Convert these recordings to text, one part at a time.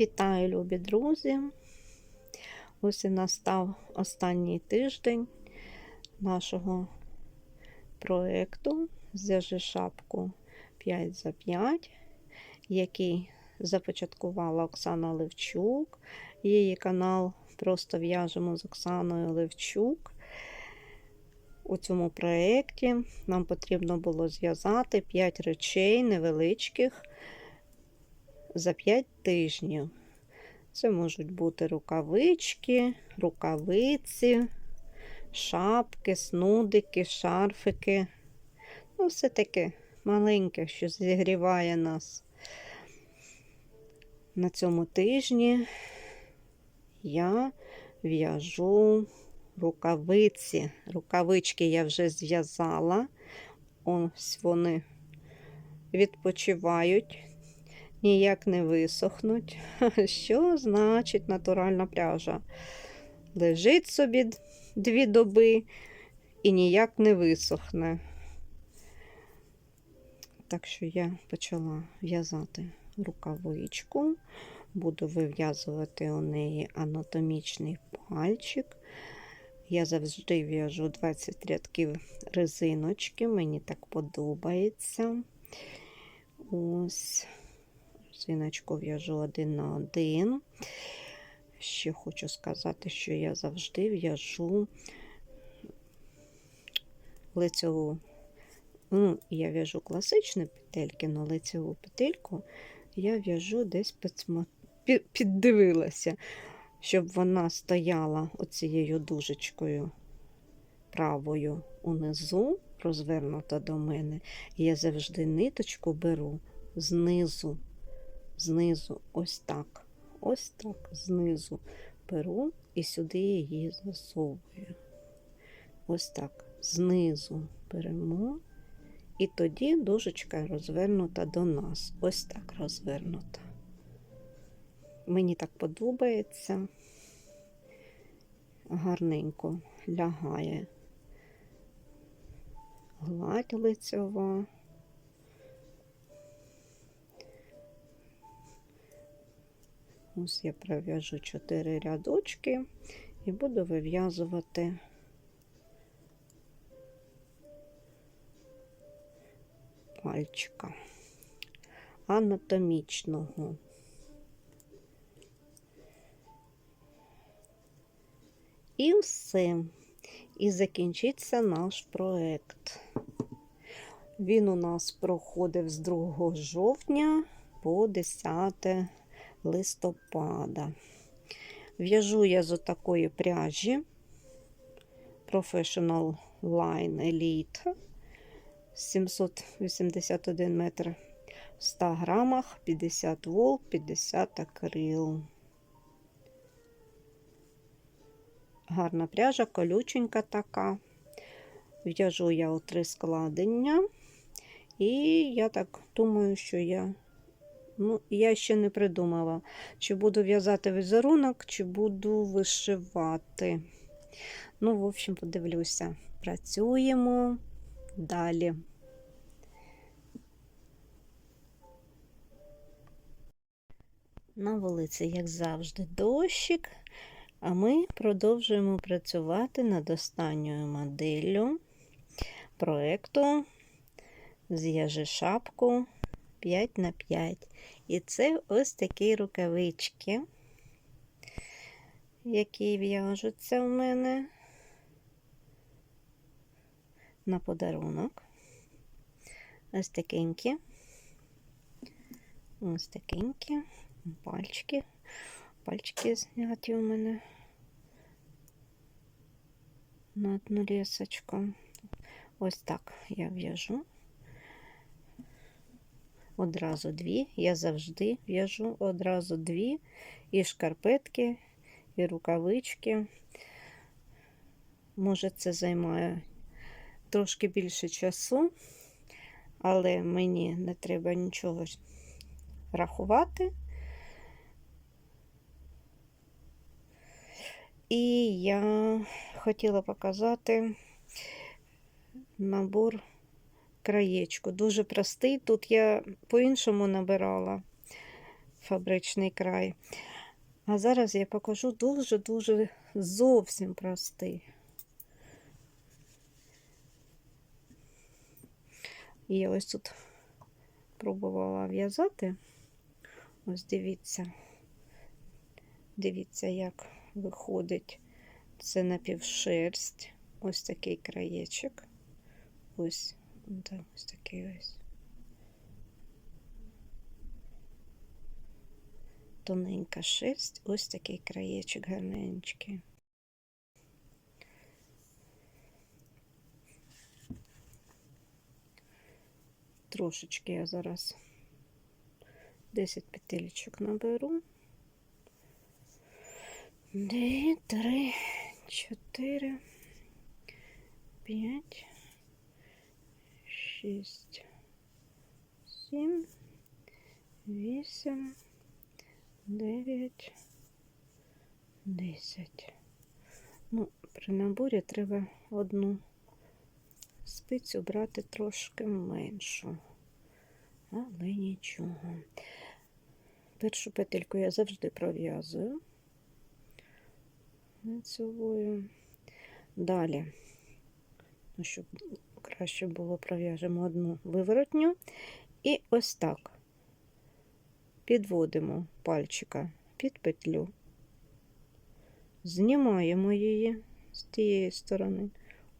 Вітаю, любі друзі! Ось і настав останній тиждень нашого проєкту Зв'яжи шапку 5 за 5, який започаткувала Оксана Левчук. Її канал Просто в'яжемо з Оксаною Левчук. У цьому проєкті нам потрібно було зв'язати 5 речей невеличких за 5 тижнів. Це можуть бути рукавички, рукавиці, шапки, снудики, шарфики. Ну, все таке маленьке, що зігріває нас. На цьому тижні я в'яжу рукавиці. Рукавички я вже зв'язала. Ось вони відпочивають ніяк не висохнуть. Що значить натуральна пряжа? Лежить собі дві доби і ніяк не висохне. Так що я почала в'язати рукавичку, буду вив'язувати у неї анатомічний пальчик. Я завжди в'яжу 20 рядків резиночки, мені так подобається. Ось Резиночку в'яжу один на один. Ще хочу сказати, що я завжди в'яжу лицеву. Ну, я в'яжу класичні петельки, але лицеву петельку я в'яжу десь підсма... піддивилася, щоб вона стояла оцією дужечкою правою унизу, розвернута до мене. Я завжди ниточку беру знизу знизу, ось так, ось так, знизу беру і сюди її засовую. Ось так, знизу беремо, і тоді дужечка розвернута до нас. Ось так розвернута. Мені так подобається, гарненько лягає гладь лицьова. Ось я пров'яжу 4 рядочки і буду вив'язувати пальчика анатомічного. І все. І закінчиться наш проект. Він у нас проходив з 2 жовтня по 10 листопада. В'яжу я з отакої пряжі Professional Line Elite 781 метр в 100 грамах, 50 вол, 50 акрил. Гарна пряжа, колюченька така. В'яжу я у три складення, і я так думаю, що я Ну, я ще не придумала, чи буду в'язати візерунок, чи буду вишивати. Ну, в общем, подивлюся. Працюємо далі. На вулиці, як завжди, дощик, а ми продовжуємо працювати над останньою моделлю проєкту З'яжи шапку 5 на 5. І це ось такі рукавички, які в'яжуться в мене на подарунок. Ось такенькі. Ось такенькі. Пальчики. Пальчики зняті у мене на одну лісочку. Ось так я в'яжу одразу дві. Я завжди в'яжу одразу дві і шкарпетки, і рукавички. Може, це займає трошки більше часу, але мені не треба нічого рахувати. І я хотіла показати набор краєчку. Дуже простий. Тут я по-іншому набирала фабричний край. А зараз я покажу дуже-дуже зовсім простий. І я ось тут пробувала в'язати. Ось дивіться. Дивіться, як виходить це напівшерсть. Ось такий краєчок. Ось, да, ось такий ось. Тоненька шерсть, ось такий краєчок гарненький. Трошечки я зараз 10 петелечок наберу. Дві, три, чотири, п'ять, шість, сім, вісім, дев'ять, десять. Ну, при наборі треба одну спицю брати трошки меншу, але нічого. Першу петельку я завжди пров'язую лицевою. Далі, ну, щоб краще було, пров'яжемо одну виворотню. І ось так підводимо пальчика під петлю, знімаємо її з тієї сторони.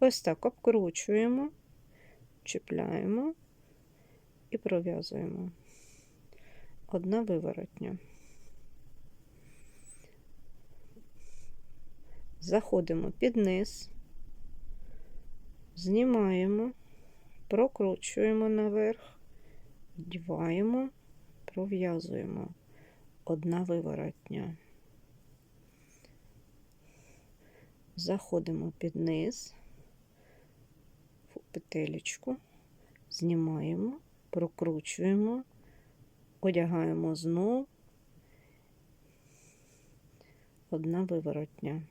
Ось так обкручуємо, чіпляємо і пров'язуємо. Одна виворотня. Заходимо під низ, знімаємо, прокручуємо наверх, вдіваємо, пров'язуємо одна виворотня. Заходимо під низ, в петелечку, знімаємо, прокручуємо, одягаємо знов, одна виворотня.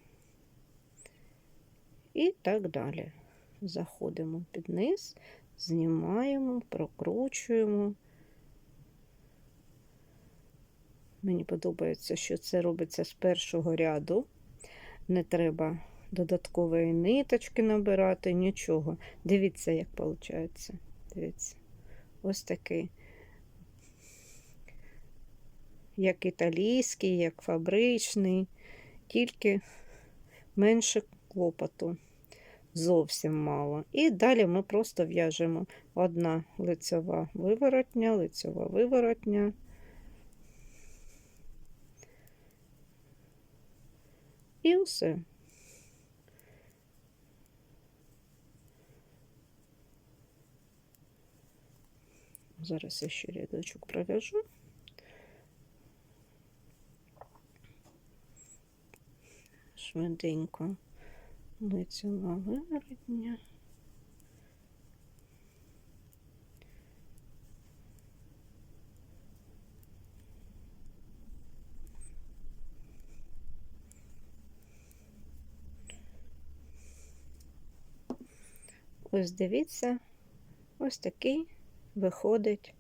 І так далі. Заходимо під низ, знімаємо, прокручуємо. Мені подобається, що це робиться з першого ряду. Не треба додаткової ниточки набирати, нічого. Дивіться, як виходить. Дивіться. Ось такий, як італійський, як фабричний, тільки менше клопоту. Зовсім мало. І далі ми просто в'яжемо одна лицьова виворотня, лицьова виворотня. І все. Зараз я ще рядочок пров'яжу. Швиденько лицьова виворотня. Ось дивіться, ось такий виходить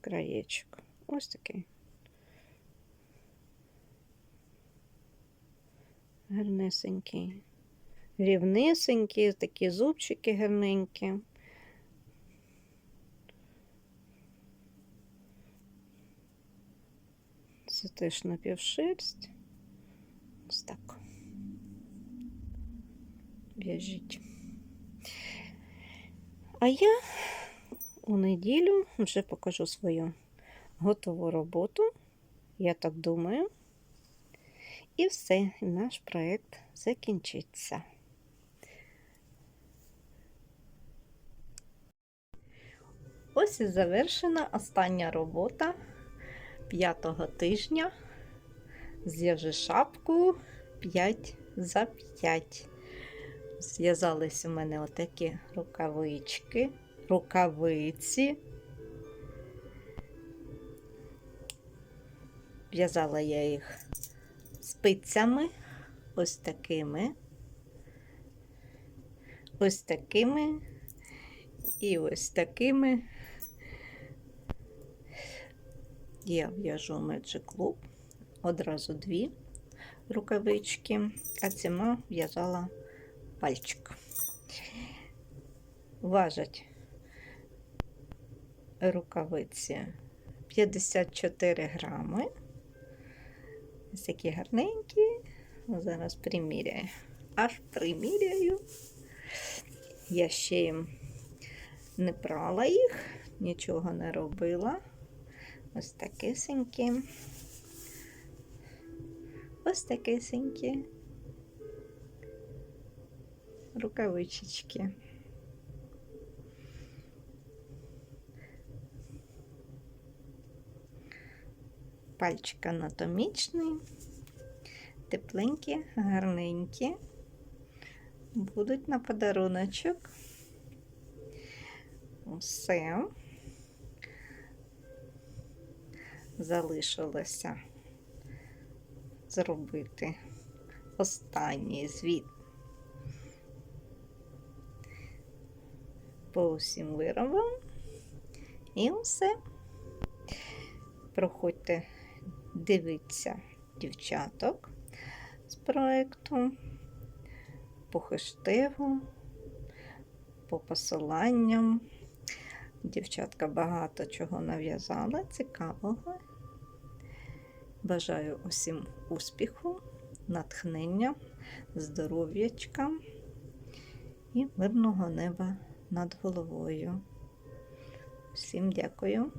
краєчок. Ось такий. Гарнесенький. Рівнесенькі, такі зубчики гарненькі. Це теж напівшерсть. Ось так. В'яжіть. А я у неділю вже покажу свою готову роботу. Я так думаю. І все, наш проєкт закінчиться. Ось і завершена остання робота п'ятого тижня. Зв'яжи шапку 5 за 5. Зв'язались у мене отакі рукавички, рукавиці. В'язала я їх спицями, ось такими, ось такими і ось такими. Я в'яжу Magic Club одразу дві рукавички, а ціма в'язала пальчик. Важать рукавиці 54 грами. Ось такі гарненькі. Зараз приміряю. Аж приміряю. Я ще їм не прала їх, нічого не робила. Ось такисенькі. Ось такисенькі. Рукавичечки. Пальчик анатомічний, тепленькі, гарненькі. Будуть на подаруночок. Все. Залишилося зробити останній звіт по усім виробам. І все. Проходьте, дивіться дівчаток з проекту по хештегу, по посиланням. Дівчатка багато чого нав'язала, цікавого. Бажаю усім успіху, натхнення, здоров'ячка і мирного неба над головою. Всім дякую.